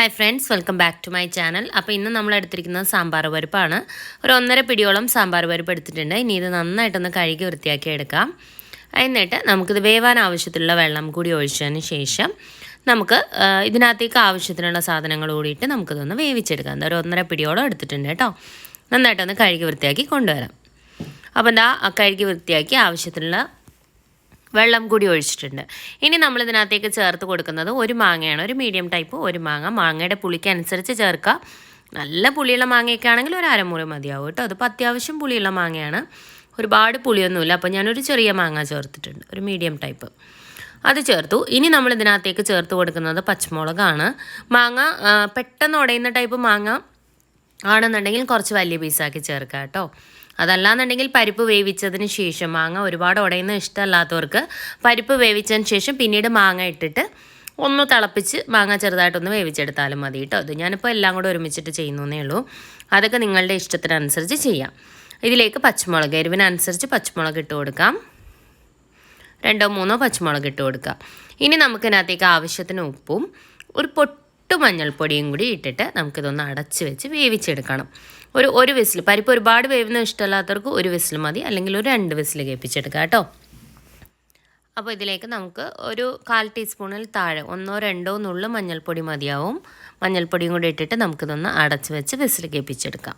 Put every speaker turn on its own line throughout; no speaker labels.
Hi friends welcome back to my channel അപ്പോൾ ഇന്ന് നമ്മൾ എടുത്തിരിക്കുന്നത് സാമ്പാർ പരിപ്പാണ്. ഒരു ഒന്നര പിടിയോളം സാമ്പാർ പരിപ്പ് എടുത്തിട്ടുണ്ട്. ഇനി ഇത് നന്നായിട്ടൊന്ന് കഴുകി വൃത്തിയാക്കി എടുക്കാം. എന്നിട്ട് നമുക്കിത് വേവാൻ ആവശ്യത്തിലുള്ള വെള്ളം കൂടി ഒഴിച്ചതിന് ശേഷം നമുക്ക് ഇതിനകത്തേക്ക് ആവശ്യത്തിനുള്ള സാധനങ്ങൾ കൂടിയിട്ട് നമുക്കിതൊന്ന് വേവിച്ചെടുക്കാം. ഒരു ഒന്നര പിടിയോളം എടുത്തിട്ടുണ്ട് കേട്ടോ. നന്നായിട്ടൊന്ന് കഴുകി വൃത്തിയാക്കി കൊണ്ടുവരാം. അപ്പോൾ എന്താ കഴുകി വൃത്തിയാക്കി ആവശ്യത്തിനുള്ള വെള്ളം കൂടി ഒഴിച്ചിട്ടുണ്ട്. ഇനി നമ്മൾ ഇതിനകത്തേക്ക് ചേർത്ത് കൊടുക്കുന്നത് ഒരു മാങ്ങയാണ്. ഒരു മീഡിയം ടൈപ്പ് ഒരു മാങ്ങ. മാങ്ങയുടെ പുളിക്കനുസരിച്ച് ചേർക്കുക. നല്ല പുളിയുള്ള മാങ്ങയൊക്കെ ആണെങ്കിൽ ഒരു അരമുറി മതിയാവും കേട്ടോ. അതിപ്പോൾ അത്യാവശ്യം പുളിയുള്ള മാങ്ങയാണ്. ഒരുപാട് പുളിയൊന്നുമില്ല. അപ്പോൾ ഞാനൊരു ചെറിയ മാങ്ങ ചേർത്തിട്ടുണ്ട്. ഒരു മീഡിയം ടൈപ്പ് അത് ചേർത്തു. ഇനി നമ്മൾ ഇതിനകത്തേക്ക് ചേർത്ത് കൊടുക്കുന്നത് പച്ചമുളകാണ്. മാങ്ങ പെട്ടെന്ന് ഉടയുന്ന ടൈപ്പ് മാങ്ങ ആണെന്നുണ്ടെങ്കിൽ കുറച്ച് വലിയ പീസാക്കി ചേർക്കുക കേട്ടോ. അതല്ലാന്നുണ്ടെങ്കിൽ പരിപ്പ് വേവിച്ചതിന് ശേഷം മാങ്ങ ഒരുപാട് ഉടയുന്ന ഇഷ്ടമല്ലാത്തവർക്ക് പരിപ്പ് വേവിച്ചതിന് ശേഷം പിന്നീട് മാങ്ങ ഇട്ടിട്ട് ഒന്ന് തിളപ്പിച്ച് മാങ്ങ ചെറുതായിട്ടൊന്ന് വേവിച്ചെടുത്താലും മതി കേട്ടോ. അത് ഞാനിപ്പോൾ എല്ലാം കൂടെ ഒരുമിച്ചിട്ട് ചെയ്യുന്നേ ഉള്ളൂ. അതൊക്കെ നിങ്ങളുടെ ഇഷ്ടത്തിനനുസരിച്ച് ചെയ്യാം. ഇതിലേക്ക് പച്ചമുളക് എരിവിനനുസരിച്ച് പച്ചമുളക് ഇട്ട് കൊടുക്കാം. രണ്ടോ മൂന്നോ പച്ചമുളക് ഇട്ട് കൊടുക്കുക ഇനി നമുക്കിതിനകത്തേക്ക് ആവശ്യത്തിന് ഉപ്പും ഒരു പൊട്ട് മഞ്ഞൾപ്പൊടിയും കൂടി ഇട്ടിട്ട് നമുക്കിതൊന്ന് അടച്ച് വെച്ച് വേവിച്ചെടുക്കണം. ഒരു ഒരു വിസിൽ പരിപ്പ് ഒരുപാട് വേവുന്ന ഇഷ്ടമല്ലാത്തവർക്ക് ഒരു വിസിൽ മതി അല്ലെങ്കിൽ ഒരു രണ്ട് വിസിൽ കേൾപ്പിച്ചെടുക്കാം കേട്ടോ. അപ്പോൾ ഇതിലേക്ക് നമുക്ക് ഒരു കാൽ ടീസ്പൂണിൽ താഴെ ഒന്നോ രണ്ടോ നുള്ളു മഞ്ഞൾപ്പൊടി മതിയാവും. മഞ്ഞൾപ്പൊടിയും കൂടി ഇട്ടിട്ട് നമുക്കിതൊന്ന് അടച്ച് വെച്ച് വിസിൽ കേൾപ്പിച്ചെടുക്കാം.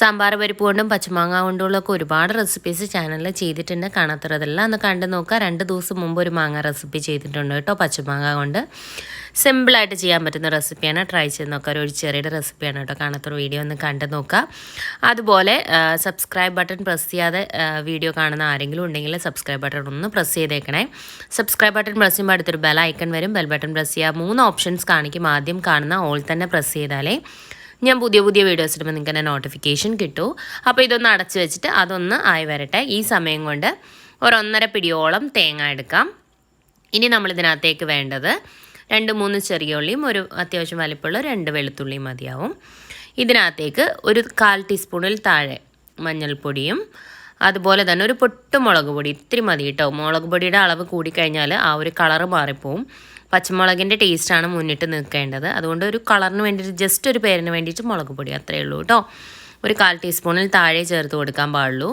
സാമ്പാർ പരിപ്പ് കൊണ്ടും പച്ചമാങ്ങ കൊണ്ടുള്ളൊക്കെ ഒരുപാട് റെസിപ്പീസ് ചാനലിൽ ചെയ്തിട്ടുണ്ട്. കാണാത്തതെല്ലാം ഒന്ന് കണ്ടു നോക്കുക. രണ്ട് ദിവസം മുമ്പ് ഒരു മാങ്ങ റെസിപ്പി ചെയ്തിട്ടുണ്ട് കേട്ടോ പച്ചമാങ്ങ കൊണ്ട്. സിമ്പിളായിട്ട് ചെയ്യാൻ പറ്റുന്ന റെസിപ്പിയാണ് ട്രൈ ചെയ്ത് നോക്കുക. ഒരു ഒഴിച്ചെറിയുടെ റെസിപ്പിയാണ് കേട്ടോ. കാണാത്തൊരു വീഡിയോ ഒന്ന് കണ്ടു നോക്കുക. അതുപോലെ സബ്സ്ക്രൈബ് ബട്ടൺ പ്രസ് ചെയ്യാതെ വീഡിയോ കാണുന്ന ആരെങ്കിലും ഉണ്ടെങ്കിൽ സബ്സ്ക്രൈബ് ബട്ടൺ ഒന്ന് പ്രസ് ചെയ്തേക്കണേ. സബ്സ്ക്രൈബ് ബട്ടൺ പ്രസ് ചെയ്യുമ്പോൾ അടുത്തൊരു ബെൽ ഐക്കൺ വരും. ബെൽ ബട്ടൺ പ്രസ് ചെയ്യുക മൂന്ന് ഓപ്ഷൻസ് കാണിക്കും. ആദ്യം കാണുന്ന ഓൾ തന്നെ പ്രസ് ചെയ്താലേ ഞാൻ പുതിയ പുതിയ വീഡിയോസ് ഇടുമ്പോൾ നിങ്ങൾക്ക് തന്നെ നോട്ടിഫിക്കേഷൻ കിട്ടൂ. അപ്പോൾ ഇതൊന്ന് അടച്ചു വെച്ചിട്ട് അതൊന്ന് ആയി വരട്ടെ. ഈ സമയം കൊണ്ട് ഒരൊന്നര പിടിയോളം തേങ്ങ എടുക്കാം. ഇനി നമ്മൾ ഇതിനകത്തേക്ക് വേണ്ടത് രണ്ട് മൂന്ന് ചെറിയ ഉള്ളിയും ഒരു അത്യാവശ്യം വലിപ്പമുള്ള രണ്ട് വെളുത്തുള്ളിയും മതിയാവും. ഇതിനകത്തേക്ക് ഒരു കാൽ ടീസ്പൂണിൽ താഴെ മഞ്ഞൾപ്പൊടിയും അതുപോലെ തന്നെ ഒരു പൊട്ട് മുളക് പൊടി. ഇത്തിരി മതി കേട്ടോ. മുളക് പൊടിയുടെ അളവ് കൂടിക്കഴിഞ്ഞാൽ ആ ഒരു കളറ് മാറിപ്പോവും. പച്ചമുളകിന്റെ ടേസ്റ്റാണ് മുന്നിട്ട് നിൽക്കേണ്ടത്. അതുകൊണ്ട് ഒരു കളറിന് വേണ്ടിയിട്ട് ജസ്റ്റ് ഒരു പേരിന് വേണ്ടിയിട്ട് മുളക് പൊടി അത്രയേ ഉള്ളൂ കേട്ടോ ഒരു കാൽ ടീസ്പൂണിൽ താഴെ ചേർത്ത് കൊടുക്കാൻ പാടുള്ളൂ.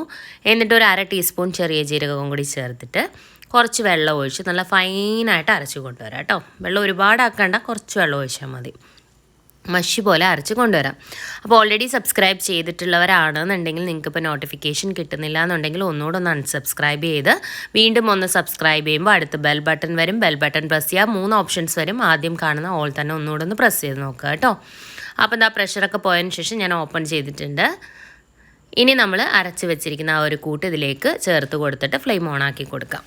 എന്നിട്ട് ഒരു അര ടീസ്പൂൺ ചെറിയ ജീരകവും കൂടി ചേർത്തിട്ട് കുറച്ച് വെള്ളം ഒഴിച്ച് നല്ല ഫൈനായിട്ട് അരച്ച് കൊണ്ടുവരാം കേട്ടോ വെള്ളം ഒരുപാട് ആക്കണ്ട കുറച്ച് വെള്ളം ഒഴിച്ചാൽ മതി. മഷി പോലെ അരച്ച് കൊണ്ടുവരാം. അപ്പോൾ ഓൾറെഡി സബ്സ്ക്രൈബ് ചെയ്തിട്ടുള്ളവരാണെന്നുണ്ടെങ്കിൽ നിങ്ങൾക്ക് ഇപ്പോൾ നോട്ടിഫിക്കേഷൻ കിട്ടുന്നില്ല എന്നുണ്ടെങ്കിൽ ഒന്നുകൂടെ ഒന്ന് അൺസബ്സ്ക്രൈബ് ചെയ്ത് വീണ്ടും ഒന്ന് സബ്സ്ക്രൈബ് ചെയ്യുമ്പോൾ അടുത്ത് ബെൽ ബട്ടൺ വരും. ബെൽ ബട്ടൺ പ്രസ് ചെയ്യുക മൂന്ന് ഓപ്ഷൻസ് വരും. ആദ്യം കാണുന്ന ഓൾ തന്നെ ഒന്നുകൂടെ ഒന്ന് പ്രസ് ചെയ്ത് നോക്കുക കേട്ടോ. അപ്പോൾ എന്താ പ്രഷറൊക്കെ പോയതിന് ശേഷം ഞാൻ ഓപ്പൺ ചെയ്തിട്ടുണ്ട്. ഇനി നമ്മൾ അരച്ച് വെച്ചിരിക്കുന്ന ആ ഒരു കൂട്ട് ഇതിലേക്ക് ചേർത്ത് കൊടുത്തിട്ട് ഫ്ലെയിം ഓൺ ആക്കി കൊടുക്കാം.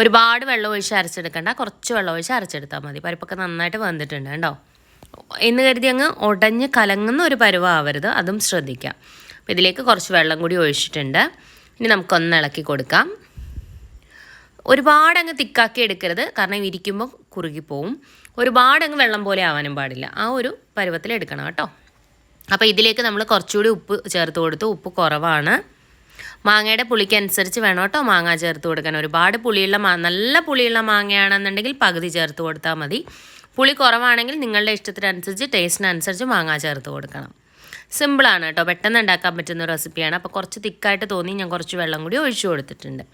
ഒരുപാട് വെള്ളം ഒഴിച്ച് അരച്ചെടുക്കണ്ട. കുറച്ച് വെള്ളം ഒഴിച്ച് അരച്ചെടുത്താൽ മതി. പരിപ്പൊക്കെ നന്നായിട്ട് വന്നിട്ടുണ്ട് കേട്ടോ. എന്ന് കരുതി അങ്ങ് ഉടഞ്ഞ് കലങ്ങുന്ന ഒരു പരുവാവരുത്. അതും ശ്രദ്ധിക്കാം. അപ്പോൾ ഇതിലേക്ക് കുറച്ച് വെള്ളം കൂടി ഒഴിച്ചിട്ടുണ്ട്. ഇനി നമുക്കൊന്ന് ഇളക്കി കൊടുക്കാം. ഒരുപാട് അങ്ങ് തിക്കാക്കി എടുക്കരുത്. കാരണം ഇരിക്കുമ്പോൾ കുറുകിപ്പോവും ഒരുപാട് അങ്ങ് വെള്ളം പോലെ ആവാനും പാടില്ല. ആ ഒരു പരുവത്തിൽ എടുക്കണം കേട്ടോ. അപ്പോൾ ഇതിലേക്ക് നമ്മൾ കുറച്ചുകൂടി ഉപ്പ് ചേർത്ത് കൊടുത്തു. ഉപ്പ് കുറവാണ്. മാങ്ങയുടെ പുളിക്കനുസരിച്ച് വേണം കേട്ടോ മാങ്ങ ചേർത്ത് കൊടുക്കാൻ. ഒരുപാട് പുളിയുള്ള മാ നല്ല പുളിയുള്ള മാങ്ങയാണെന്നുണ്ടെങ്കിൽ പകുതി ചേർത്ത് കൊടുത്താൽ മതി. പുളി കുറവാണെങ്കിൽ നിങ്ങളുടെ ഇഷ്ടത്തിനനുസരിച്ച് ടേസ്റ്റിനനുസരിച്ച് മാങ്ങ ചേർത്ത് കൊടുക്കണം. സിമ്പിളാണ് കേട്ടോ. പെട്ടെന്ന് ഉണ്ടാക്കാൻ പറ്റുന്ന റെസിപ്പിയാണ് അപ്പോൾ കുറച്ച് തിക്കായിട്ട് തോന്നി ഞാൻ കുറച്ച് വെള്ളം കൂടി ഒഴിച്ചു കൊടുത്തിട്ടുണ്ട്.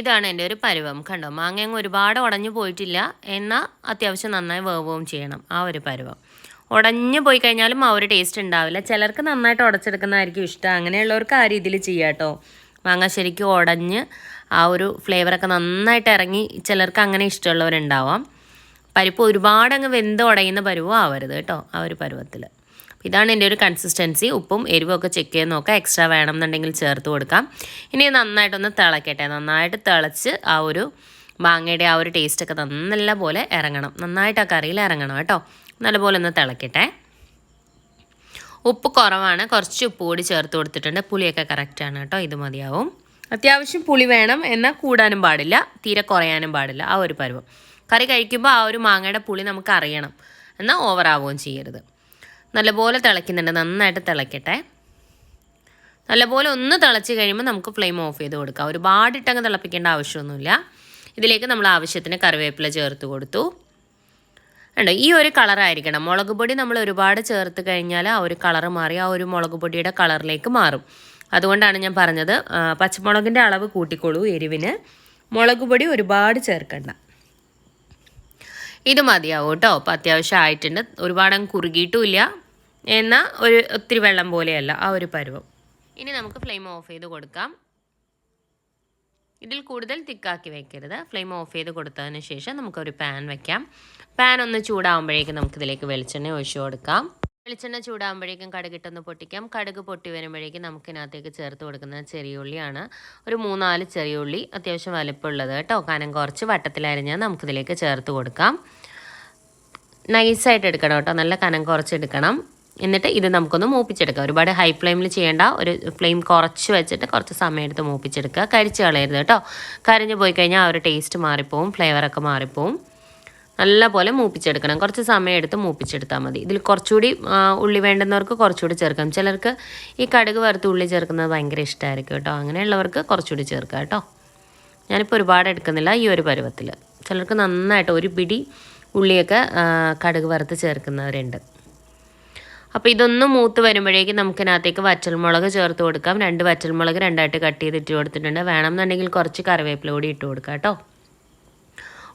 ഇതാണ് എന്റെ ഒരു പരുവം കണ്ടോ? മാങ്ങ അങ്ങ് ഒരുപാട് ഉടഞ്ഞു പോയിട്ടില്ല. എന്നാൽ അത്യാവശ്യം നന്നായി വേവുകയും ചെയ്യണം. ആ ഒരു പരുവം. ഉടഞ്ഞു പോയി കഴിഞ്ഞാലും ആ ഒരു ടേസ്റ്റ് ഉണ്ടാവില്ല. ചിലർക്ക് നന്നായിട്ട് ഉടച്ചെടുക്കുന്നതായിരിക്കും ഇഷ്ടം. അങ്ങനെയുള്ളവർക്ക് ആ രീതിയിൽ ചെയ്യാം കേട്ടോ. മാങ്ങ ശരിക്കും ഉടഞ്ഞ് ആ ഒരു ഫ്ലേവറൊക്കെ നന്നായിട്ട് ഇറങ്ങി ചിലർക്ക് അങ്ങനെ ഇഷ്ടമുള്ളവരുണ്ടാവാം. പരിപ്പ് ഒരുപാട് അങ്ങ് വെന്ത് ഉടയുന്ന പരുവം ആവരുത് കേട്ടോ ആ ഒരു പരുവത്തിൽ ഇതാണ് എന്റെ ഒരു കൺസിസ്റ്റൻസി ഉപ്പും എരിവും ഒക്കെ ചെക്ക് ചെയ്ത് നോക്കാം. എക്സ്ട്രാ വേണം എന്നുണ്ടെങ്കിൽ ചേർത്ത് കൊടുക്കാം. ഇനി നന്നായിട്ടൊന്ന് തിളക്കട്ടെ. നന്നായിട്ട് തിളച്ച് ആ ഒരു മാങ്ങയുടെ ആ ഒരു ടേസ്റ്റൊക്കെ നല്ല പോലെ ഇറങ്ങണം. നന്നായിട്ട് ആ കറിയിൽ ഇറങ്ങണം കേട്ടോ. നല്ലപോലെ ഒന്ന് തിളക്കട്ടെ. ഉപ്പ് കുറവാണ്. കുറച്ച് ഉപ്പ് കൂടി ചേർത്ത് കൊടുത്തിട്ടുണ്ട്. പുളിയൊക്കെ കറക്റ്റാണ് കേട്ടോ. ഇത് മതിയാവും. അത്യാവശ്യം പുളി വേണം. എന്നാൽ കൂടാനും പാടില്ല. തീരെ കുറയാനും പാടില്ല. ആ ഒരു പരുവം. കറി കഴിക്കുമ്പോൾ ആ ഒരു മാങ്ങയുടെ പുളി നമുക്ക് അറിയണം. എന്നാൽ ഓവറാവുകയും ചെയ്യരുത്. നല്ലപോലെ തിളയ്ക്കുന്നുണ്ട്. നന്നായിട്ട് തിളയ്ക്കട്ടെ. നല്ലപോലെ ഒന്ന് തിളച്ച് കഴിയുമ്പോൾ നമുക്ക് ഫ്ലെയിം ഓഫ് ചെയ്ത് കൊടുക്കാം. ഒരുപാട് ഇട്ടങ്ങ് തിളപ്പിക്കേണ്ട ആവശ്യമൊന്നുമില്ല. ഇതിലേക്ക് നമ്മൾ ആവശ്യത്തിന് കറിവേപ്പില ചേർത്ത് കൊടുത്തു. ഉണ്ട് ഈ ഒരു കളറായിരിക്കണം മുളക് പൊടി നമ്മൾ ഒരുപാട് ചേർത്ത് കഴിഞ്ഞാൽ ആ ഒരു കളർ മാറി ആ ഒരു മുളക് പൊടിയുടെ കളറിലേക്ക് മാറും. അതുകൊണ്ടാണ് ഞാൻ പറഞ്ഞത് പച്ചമുളകിന്റെ അളവ് കൂട്ടിക്കോളൂ എരിവിന്. മുളക് പൊടി ഒരുപാട് ചേർക്കണ്ട. ഇത് മതിയാവും കേട്ടോ. അപ്പോൾ അത്യാവശ്യം ആയിട്ടുണ്ട് ഒരുപാട് അങ്ങ് കുറുകിയിട്ടുമില്ല. എന്നാൽ ഒരു ഒത്തിരി വെള്ളം പോലെയല്ല. ആ ഒരു പരുവം. ഇനി നമുക്ക് ഫ്ലെയിം ഓഫ് ചെയ്ത് കൊടുക്കാം. ഇതിൽ കൂടുതൽ തിക്കാക്കി വെക്കരുത്. ഫ്ലെയിം ഓഫ് ചെയ്ത് കൊടുത്തതിന് ശേഷം നമുക്കൊരു പാൻ വെക്കാം. പാൻ ഒന്ന് ചൂടാകുമ്പോഴേക്കും നമുക്കിതിലേക്ക് വെളിച്ചെണ്ണ ഒഴിച്ചു കൊടുക്കാം. വെളിച്ചെണ്ണ ചൂടാകുമ്പോഴേക്കും കടുകിട്ടൊന്ന് പൊട്ടിക്കാം. കടുക് പൊട്ടി വരുമ്പോഴേക്കും നമുക്കിനകത്തേക്ക് ചേർത്ത് കൊടുക്കുന്ന ചെറിയ ഉള്ളിയാണ്. ഒരു മൂന്നാൽ ചെറിയ ഉള്ളി അത്യാവശ്യം വലിപ്പമുള്ളത് കേട്ടോ. കനം കുറച്ച് വട്ടത്തിലരിഞ്ഞാൽ നമുക്കിതിലേക്ക് ചേർത്ത് കൊടുക്കാം. നൈസായിട്ട് എടുക്കണം കേട്ടോ. നല്ല കനം കുറച്ചെടുക്കണം. എന്നിട്ട് ഇത് നമുക്കൊന്ന് മൂപ്പിച്ചെടുക്കാം. ഒരുപാട് ഹൈ ഫ്ലെയിമിൽ ചെയ്യേണ്ട ഒരു ഫ്ലെയിം കുറച്ച് വെച്ചിട്ട് കുറച്ച് സമയം എടുത്ത് മൂപ്പിച്ചെടുക്കുക. കരിച്ച് കളയരുത് കേട്ടോ. കരിഞ്ഞ് പോയി കഴിഞ്ഞാൽ ആ ഒരു ടേസ്റ്റ് മാറിപ്പോവും. ഫ്ലേവറൊക്കെ മാറിപ്പോവും. നല്ല പോലെ മൂപ്പിച്ചെടുക്കണം. കുറച്ച് സമയം എടുത്ത് മൂപ്പിച്ചെടുത്താൽ മതി. ഇതിൽ കുറച്ചുകൂടി ഉള്ളി വേണ്ടുന്നവർക്ക് കുറച്ചുകൂടി ചേർക്കാം. ചിലർക്ക് ഈ കടുക് വറുത്ത് ഉള്ളി ചേർക്കുന്നത് ഭയങ്കര ഇഷ്ടമായിരിക്കും കേട്ടോ. അങ്ങനെയുള്ളവർക്ക് കുറച്ചുകൂടി ചേർക്കാം കേട്ടോ. ഞാനിപ്പോൾ ഒരുപാട് എടുക്കുന്നില്ല ഈ ഒരു പരുവത്തിൽ. ചിലർക്ക് നന്നായിട്ട് ഒരു പിടി ഉള്ളിയൊക്കെ കടുക് വറുത്ത് ചേർക്കുന്നവരുണ്ട്. അപ്പോൾ ഇതൊന്ന് മൂത്ത് വരുമ്പോഴേക്കും നമുക്കിനകത്തേക്ക് വറ്റൽമുളക് ചേർത്ത് കൊടുക്കാം. രണ്ട് വറ്റൽമുളക് രണ്ടായിട്ട് കട്ട് ചെയ്ത് ഇട്ട് കൊടുത്തിട്ടുണ്ട്. വേണമെന്നുണ്ടെങ്കിൽ കുറച്ച് കറിവേപ്പില കൂടി ഇട്ട് കൊടുക്കാം കേട്ടോ.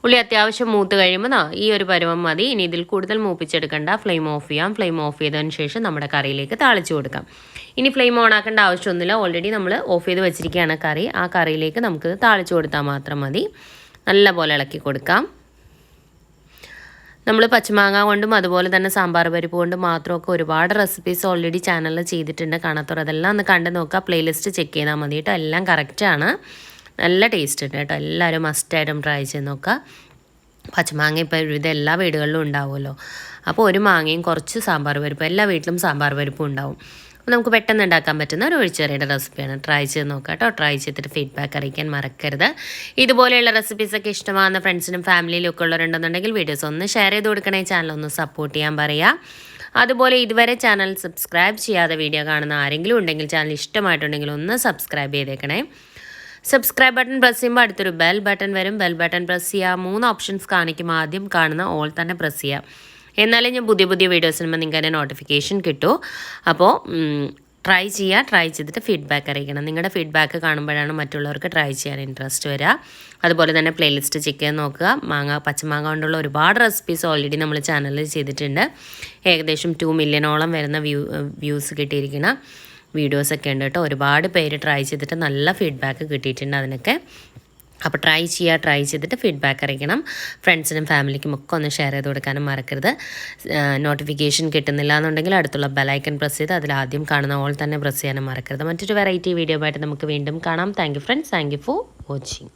ഉള്ളി അത്യാവശ്യം മൂത്ത് കഴിയുമ്പോൾ ഈ ഒരു പരുവം മതി. ഇനി ഇതിൽ കൂടുതൽ മൂപ്പിച്ചെടുക്കണ്ട. ഫ്ലെയിം ഓഫ് ചെയ്യാം. ഫ്ലെയിം ഓഫ് ചെയ്തതിന് ശേഷം നമ്മുടെ കറിയിലേക്ക് താളിച്ചു കൊടുക്കാം. ഇനി ഫ്ലെയിം ഓൺ ആക്കേണ്ട ആവശ്യമൊന്നുമില്ല. ഓൾറെഡി നമ്മൾ ഓഫ് ചെയ്ത് വെച്ചിരിക്കുകയാണ് കറി. ആ കറിയിലേക്ക് നമുക്ക് താളിച്ചു കൊടുത്താൽ മാത്രം മതി. നല്ല പോലെ ഇളക്കി കൊടുക്കാം. നമ്മൾ പച്ചമാങ്ങ കൊണ്ടും അതുപോലെ തന്നെ സാമ്പാർ പരിപ്പ് കൊണ്ടും മാത്രമൊക്കെ ഒരുപാട് റെസിപ്പീസ് ഓൾറെഡി ചാനലിൽ ചെയ്തിട്ടുണ്ട്. കാണാത്തവർ അതെല്ലാം ഒന്ന് കണ്ട് നോക്കുക. പ്ലേലിസ്റ്റ് ചെക്ക് ചെയ്താൽ മതി കേട്ടോ. എല്ലാം കറക്റ്റാണ് നല്ല ടേസ്റ്റ് ഉണ്ട് കേട്ടോ. എല്ലാവരും മസ്റ്റായിട്ടും ട്രൈ ചെയ്ത് നോക്കുക. പച്ചമാങ്ങ ഇപ്പോൾ ഒരുവിധം എല്ലാ വീടുകളിലും ഉണ്ടാവുമല്ലോ. അപ്പോൾ ഒരു മാങ്ങയും കുറച്ച് സാമ്പാർ പരിപ്പ് എല്ലാ വീട്ടിലും സാമ്പാർ പരിപ്പും ഉണ്ടാവും. അപ്പോൾ നമുക്ക് പെട്ടെന്ന് ഉണ്ടാക്കാൻ പറ്റുന്ന ഒരു ഒഴിച്ചെറിയുടെ റെസിപ്പിയാണ് ട്രൈ ചെയ്ത് നോക്കുക കേട്ടോ. ട്രൈ ചെയ്തിട്ട് ഫീഡ്ബാക്ക് അറിയിക്കാൻ മറക്കരുത്. ഇതുപോലെയുള്ള റെസിപ്പീസൊക്കെ ഇഷ്ടമാകുന്ന ഫ്രണ്ട്സിനും ഫാമിലിയിലും ഒക്കെ ഉള്ളവരുണ്ടെന്നുണ്ടെങ്കിൽ വീഡിയോസ് ഒന്ന് ഷെയർ ചെയ്ത് കൊടുക്കണേ. ചാനൽ ഒന്ന് സപ്പോർട്ട് ചെയ്യാൻ പറയുക. അതുപോലെ ഇതുവരെ ചാനൽ സബ്സ്ക്രൈബ് ചെയ്യാതെ വീഡിയോ കാണുന്ന ആരെങ്കിലും ഉണ്ടെങ്കിൽ ചാനൽ ഇഷ്ടമായിട്ടുണ്ടെങ്കിൽ ഒന്ന് സബ്സ്ക്രൈബ് ചെയ്തേക്കണേ. സബ്സ്ക്രൈബ് ബട്ടൺ പ്രസ് ചെയ്യുമ്പോൾ അടുത്തൊരു ബെൽ ബട്ടൺ വരും. ബെൽ ബട്ടൺ പ്രസ് ചെയ്യുക മൂന്ന് ഓപ്ഷൻസ് കാണിക്കും ആദ്യം. കാണുന്ന ഓൾ തന്നെ പ്രസ് ചെയ്യുക എന്നാലേ ഞാൻ പുതിയ പുതിയ വീഡിയോസ് വരുമ്പോൾ നിങ്ങൾക്ക് അതിന്റെ നോട്ടിഫിക്കേഷൻ കിട്ടൂ. അപ്പോൾ ട്രൈ ചെയ്യുക ട്രൈ ചെയ്തിട്ട് ഫീഡ്ബാക്ക് അറിയിക്കണം. നിങ്ങളുടെ ഫീഡ്ബാക്ക് കാണുമ്പോഴാണ് മറ്റുള്ളവർക്ക് ട്രൈ ചെയ്യാൻ ഇൻട്രസ്റ്റ് വരിക അതുപോലെ തന്നെ പ്ലേലിസ്റ്റ് ചെക്ക് ചെയ്ത് നോക്കുക. മാങ്ങ പച്ചമാങ്ങ കൊണ്ടുള്ള ഒരുപാട് റെസിപ്പീസ് ഓൾറെഡി നമ്മൾ ചാനലിൽ ചെയ്തിട്ടുണ്ട്. ഏകദേശം ടു മില്യണോളം വരുന്ന വ്യൂ വ്യൂസ് കിട്ടിയിരിക്കുന്ന വീഡിയോസൊക്കെ ഉണ്ട് കേട്ടോ. ഒരുപാട് പേര് ട്രൈ ചെയ്തിട്ട് നല്ല ഫീഡ്ബാക്ക് കിട്ടിയിട്ടുണ്ട് അതിനൊക്കെ. അപ്പോൾ ട്രൈ ചെയ്യുക ട്രൈ ചെയ്തിട്ട് ഫീഡ്ബാക്ക് അറിയിക്കണം. ഫ്രണ്ട്സിനും ഫാമിലിക്കും ഒക്കെ ഒന്ന് ഷെയർ ചെയ്ത് കൊടുക്കാനും മറക്കരുത്. നോട്ടിഫിക്കേഷൻ കിട്ടുന്നില്ല എന്നുണ്ടെങ്കിൽ അടുത്തുള്ള ബെലൈക്കൺ പ്രസ് ചെയ്ത് അതിൽ ആദ്യം കാണുന്ന ഓൾ തന്നെ പ്രസ് ചെയ്യാനും മറക്കരുത്. മറ്റൊരു വെറൈറ്റി വീഡിയോ ആയിട്ട് നമുക്ക് വീണ്ടും കാണാം. Thank friends thank for watching